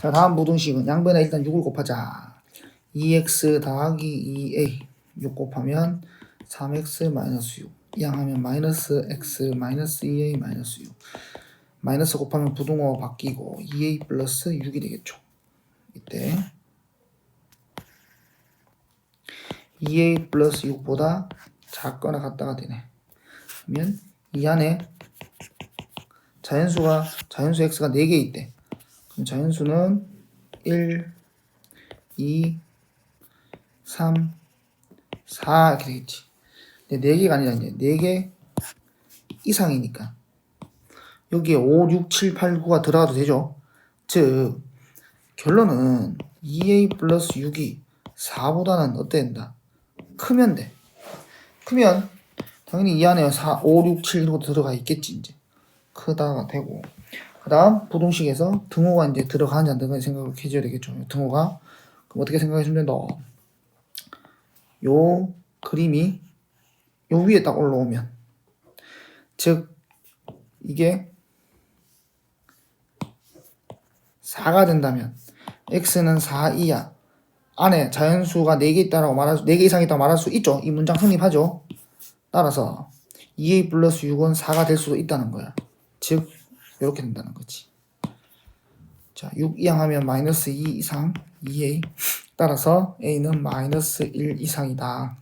자, 다음 부등식은 양변에 일단 6을 곱하자. 2x 더하기 2a 6 곱하면 3x 마이너스 6 이항하면 마이너스 x 마이너스 2a 마이너스 6 마이너스 곱하면 부등호 바뀌고 2a 플러스 6이 되겠죠. 이때 2a 플러스 6보다 작거나 같다가 되네. 그러면 이 안에 자연수가 자연수 x가 4개 있대. 자연수는 1, 2, 3, 4 이렇게 되겠지. 근데 4개가 아니라 이제 4개 이상이니까 여기에 5, 6, 7, 8, 9가 들어가도 되죠. 즉 결론은 2a 플러스 6이 4보다는 어때야 된다? 크면 돼. 크면 당연히 이 안에 4, 5, 6, 7 이런 것도 들어가 있겠지 이제. 크다가 되고 그 다음 부동식에서 등호가 이제 들어가는지 안 들어가는지 생각을 해줘야 되겠죠. 등호가. 그럼 어떻게 생각해주면 된다 요 그림이 요 위에 딱 올라오면. 즉 이게 4가 된다면 x는 4 이하 안에 자연수가 4개 있다라고 말할 수, 4개 이상 있다고 말할 수 있죠. 이 문장 성립하죠? 따라서 2a 플러스 6은 4가 될 수도 있다는 거야. 즉 이렇게 된다는 거지. 자, 6 이항하면 마이너스 2 이상 2a 따라서 a는 마이너스 1 이상이다.